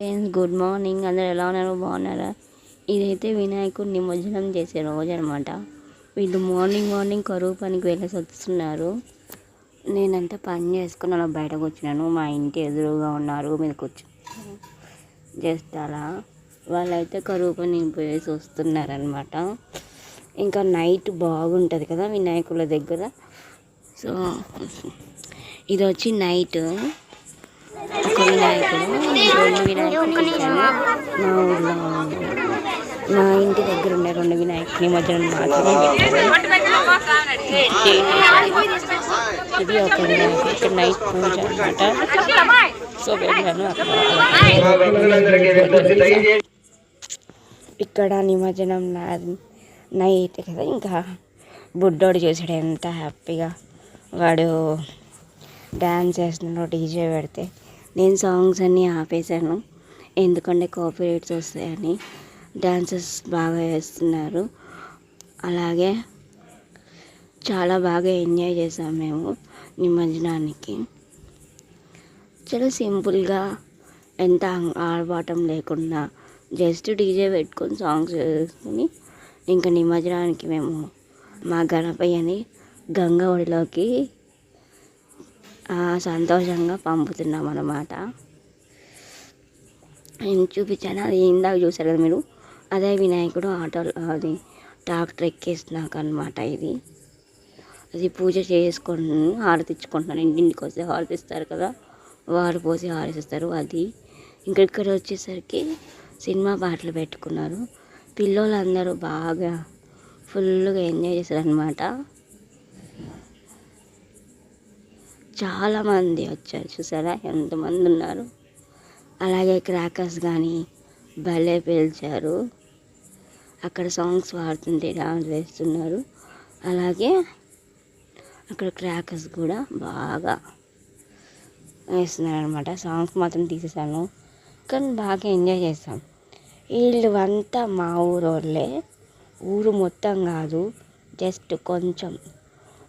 Friends good morning అందరు ఎలా ఉన్నారు? బాగున్నారా? ఇదైతే వినాయకుడు నిమజ్జనం చేసే రోజు అనమాట వీళ్ళు మార్నింగ్ మార్నింగ్ కరువు పనికి వెళ్ళేసి వస్తున్నారు. నేనంతా పని చేసుకుని అలా బయటకు వచ్చినాను. మా ఇంటి ఎదురుగా ఉన్నారు. మీద కూర్చున్నారు జస్ట్ అలా. వాళ్ళైతే కరువు పని పోయేసి వస్తున్నారనమాట ఇంకా నైట్ బాగుంటుంది కదా వినాయకుల దగ్గర. సో ఇది వచ్చి నైట్ ఒక వినాయకుడు రెండు వినాయకుడు మా ఊళ్ళో మా ఇంటి దగ్గర ఉండే రెండు వినాయకుని నిమజ్జనం మాత్రమే ఇది ఒక వినాయకుడు నైట్ పూజ అనమాట సో వెళ్ళాను ఇక్కడ నిమజ్జనం నా- నైట్ కదా ఇంకా బుడ్డోడు చూసాడు ఎంత హ్యాపీగా. వాడు డ్యాన్స్ చేస్తున్నాడు డీజే పెడితే. నేను సాంగ్స్ అన్నీ ఆపేశాను. ఎందుకంటే కాపీరేట్స్ వస్తాయని డ్యాన్సెస్ బాగా వేస్తున్నారు. అలాగే చాలా బాగా ఎంజాయ్ చేసాం మేము నిమజ్జనానికి. చాలా సింపుల్గా ఎంత ఆర్భాటం లేకుండా జస్ట్ డీజే పెట్టుకొని సాంగ్స్ వేసుకొని ఇంకా నిమజ్జనానికి మేము మా గణపయ్యని గంగ ఒడిలోకి సంతోషంగా పంపుతున్నాం అన్నమాట నేను చూపించాను అది ఇందాక చూసారు కదా మీరు? అదే వినాయకుడు ఆటో అది ట్రాక్టర్ ఎక్కేసినాక అనమాట ఇది. అది పూజ చేసుకొని హారతిచ్చుకుంటున్నాను ఇంటింటికి వస్తే హారతి ఇస్తారు కదా? వారు పోసి హారతిస్తారు అది. ఇంకా ఇక్కడ వచ్చేసరికి సినిమా పాటలు పెట్టుకున్నారు. పిల్లోళ్ళందరూ బాగా ఫుల్గా ఎంజాయ్ చేశారు అనమాట చాలామంది వచ్చారు చూసారా? ఎంతమంది ఉన్నారు? అలాగే క్రాకర్స్ కానీ భలే పేల్చారు. అక్కడ సాంగ్స్ పాడుతుంటే డాన్స్ వేస్తున్నారు. అలాగే అక్కడ క్రాకర్స్ కూడా బాగా వేస్తున్నారు అనమాట సాంగ్స్ మాత్రం తీసేసాను. కానీ బాగా ఎంజాయ్ చేస్తాం వీళ్ళు అంతా మా ఊరు వాళ్ళే ఊరు మొత్తం కాదు. జస్ట్ కొంచెం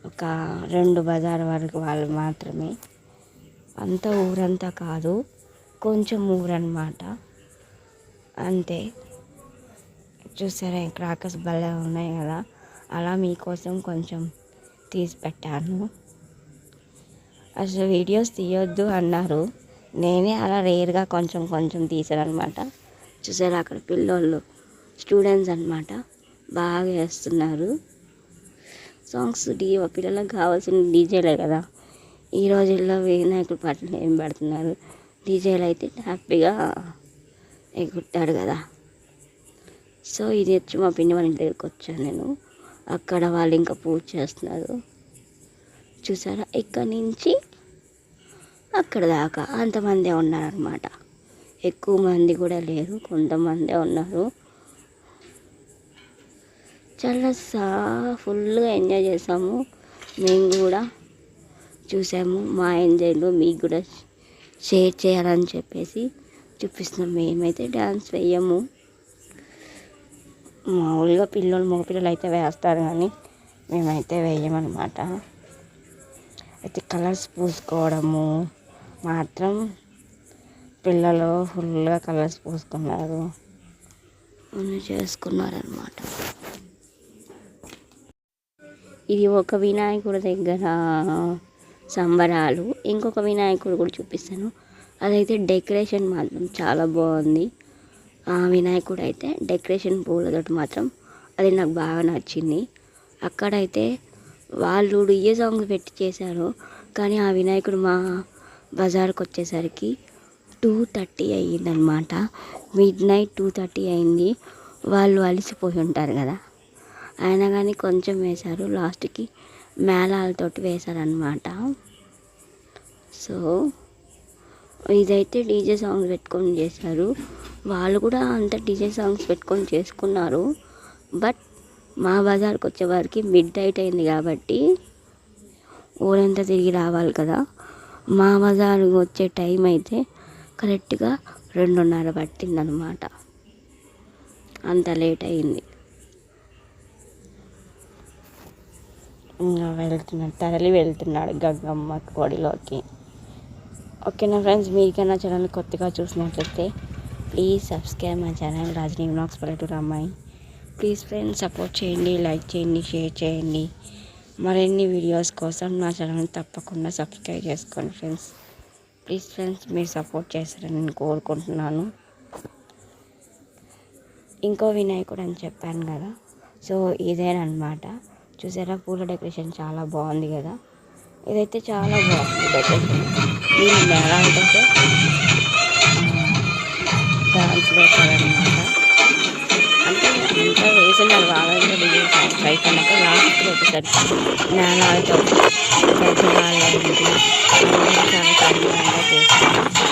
ఒక రెండు బజార్ వరకు వాళ్ళు మాత్రమే. అంత ఊరంతా కాదు కొంచెం ఊరన్నమాట. అంతే. చూసారా క్రాకర్స్ భలే ఉన్నాయి కదా అలా మీకోసం కొంచెం తీసి పెట్టాను అసలు వీడియోస్ తీయొద్దు అన్నారు. నేనే అలా రేర్గా కొంచెం కొంచెం తీసాను అనమాట చూసారా అక్కడ పిల్లోళ్ళు స్టూడెంట్స్ అనమాట బాగా వేస్తున్నారు సాంగ్స్ డీ పిల్లలకు కావాల్సిన డీజేలే కదా. ఈ రోజుల్లో వినాయకుడు పాటలు ఏం పెడుతున్నారు? డీజేలు అయితే హ్యాపీగా ఎగురుతాడు కదా. సో ఇది వచ్చి మా పిన్ని వాళ్ళ ఇంటి దగ్గరికి వచ్చాను నేను. అక్కడ వాళ్ళు ఇంకా పూజ చేస్తున్నారు. చూసారా? ఇక్కడి నుంచి అక్కడ దాకా అంతమందే ఉన్నారనమాట ఎక్కువ మంది కూడా లేరు కొంతమందే ఉన్నారు. చాలా సా ఫుల్గా ఎంజాయ్ చేసాము. మేము కూడా చూసాము మా ఎంజాయ్లో మీకు కూడా షేర్ చేయాలని చెప్పేసి చూపిస్తున్నాం. మేమైతే డ్యాన్స్ వేయము. మామూలుగా పిల్లలు మగ పిల్లలు అయితే వేస్తారు కానీ మేమైతే వేయమన్నమాట. అయితే కలర్స్ పూసుకోవడము. మాత్రం పిల్లలు ఫుల్గా కలర్స్ పూసుకున్నారు. చేసుకున్నారనమాట ఇది ఒక వినాయకుడి దగ్గర సంబరాలు. ఇంకొక వినాయకుడు కూడా చూపిస్తాను. అదైతే డెకరేషన్ మాత్రం చాలా బాగుంది. ఆ వినాయకుడు అయితే డెకరేషన్ పూలతోటి మాత్రం అది నాకు బాగా నచ్చింది. అక్కడైతే వాళ్ళు డిజే సాంగ్స్ పెట్టి చేశారు. కానీ ఆ వినాయకుడు మా బజార్కి వచ్చేసరికి టూ థర్టీ అయ్యిందనమాట మిడ్ నైట్ టూ థర్టీ అయింది వాళ్ళు అలిసిపోయి ఉంటారు కదా. అయినా కానీ కొంచెం వేశారు. లాస్ట్కి మేళాలతోటి వేశారనమాట సో ఇదైతే డీజే సాంగ్స్ పెట్టుకొని చేశారు. వాళ్ళు కూడా అంత డీజే సాంగ్స్ పెట్టుకొని చేసుకున్నారు. బట్ మా బజార్కి వచ్చేవారికి మిడ్ నైట్ అయింది కాబట్టి ఊరంతా తిరిగి రావాలి కదా. మా బజారు వచ్చే టైం అయితే కరెక్ట్గా రెండున్నర పట్టిందనమాట అంత లేట్ అయింది. వెళ్తున్నాడు తరలి వెళ్తున్నాడు గంగమ్మ కోడిలోకి. ఓకేనా ఫ్రెండ్స్ మీకైనా ఛానల్ కొత్తగా చూసినట్లయితే please subscribe my channel Rajani vlogs పల్లెటూరు అమ్మాయి. ప్లీజ్ ఫ్రెండ్స్ సపోర్ట్ చేయండి లైక్ చేయండి షేర్ చేయండి. మరిన్ని వీడియోస్ కోసం నా ఛానల్ తప్పకుండా సబ్స్క్రైబ్ చేసుకోండి ఫ్రెండ్స్. ప్లీజ్ ఫ్రెండ్స్ మీరు సపోర్ట్ చేస్తారని నేను కోరుకుంటున్నాను. ఇంకో వినాయకుడు అని చెప్పాను కదా సో ఇదేనమాట చూసారా? పూల డెకరేషన్ చాలా బాగుంది కదా. ఇదైతే చాలా బాగుంది డెకరేషన్. దీన్ని ఎలా ఉంటుంటే డాన్స్ వేశారనమాట అంటే అంతా వేసినారు బాగా డిజైన్స్ అయిపోయినాక లాస్ట్లో వచ్చేసరికి మేళాలతో పెద్దవాళ్ళ చాలా సంబరంగా చేస్తారు.